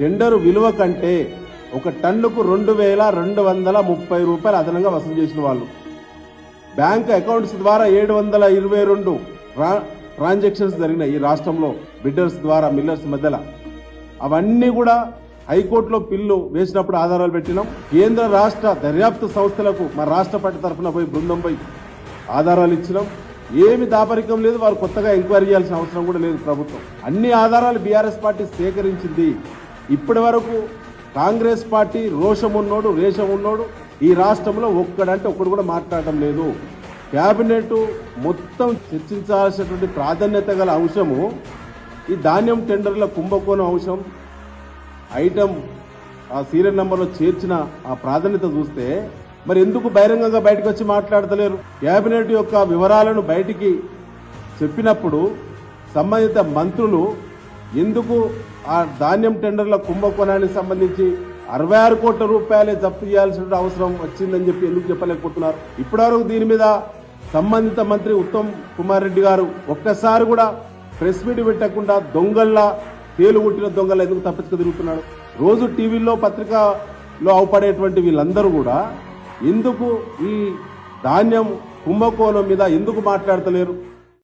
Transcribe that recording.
Tender విలువ కంటే ఒక టన్నుకు రెండు వేల రెండు వందల ముప్పై రూపాయలు అదనంగా వసూలు చేసిన వాళ్ళు. బ్యాంక్ అకౌంట్స్ ద్వారా ఏడు వందల ఇరవై రెండు ట్రాన్సాక్షన్స్ జరిగినాయి ఈ రాష్ట్రంలో బిడ్డర్స్ ద్వారా మిల్లర్స్ మధ్యలో. అవన్నీ కూడా హైకోర్టులో పిల్లు వేసినప్పుడు ఆధారాలు పెట్టినాం. కేంద్ర రాష్ట్ర దర్యాప్తు సంస్థలకు మా రాష్ట్ర పార్టీ తరఫున పోయి బృందం పోయి ఆధారాలు ఇచ్చినాం. ఏమి దాపరికం లేదు వారు కొత్తగా ఎంక్వైరీ చేయాల్సిన అవసరం కూడా లేదు ప్రభుత్వం. అన్ని ఆధారాలు బీఆర్ఎస్ పార్టీ సేకరించింది. ఇప్పటి వరకు కాంగ్రెస్ పార్టీ రోషం ఉన్నోడు రేషం ఉన్నోడు. ఈ రాష్ట్రంలో ఒక్కడంటే ఒక్కడు కూడా మాట్లాడటం లేదు. క్యాబినెట్ మొత్తం చర్చించాల్సినటువంటి ప్రాధాన్యత గల అంశము ఈ ధాన్యం టెండర్ల కుంభకోణం అంశం. ఐటమ్ ఆ సీరియల్ నెంబర్లో చేర్చిన ఆ ప్రాధాన్యత చూస్తే మరి ఎందుకు బహిరంగంగా బయటకు వచ్చి మాట్లాడతలేరు? కేబినెట్ యొక్క వివరాలను బయటికి చెప్పినప్పుడు సంబంధిత మంత్రులు ఎందుకు ఆ ధాన్యం టెండర్ల కుంభకోణానికి సంబంధించి అరవై ఆరు కోట్ల రూపాయలే జప్తు చేయాల్సిన అవసరం వచ్చిందని చెప్పి ఎందుకు చెప్పలేకపోతున్నారు? ఇప్పటివరకు దీని మీద సంబంధిత మంత్రి ఉత్తమ్ కుమార్ రెడ్డి గారు ఒక్కసారి కూడా ప్రెస్ మీట్ పెట్టకుండా దొంగల్లా తేలుగుట్టిన దొంగలు ఎందుకు తప్పించుకు తిరుగుతున్నాడు రోజు టీవీలో పత్రికలో అవపడేటువంటి వీళ్ళందరూ కూడా ఎందుకు ఈ ధాన్యం కుంభకోణం మీద ఎందుకు మాట్లాడతలేరు?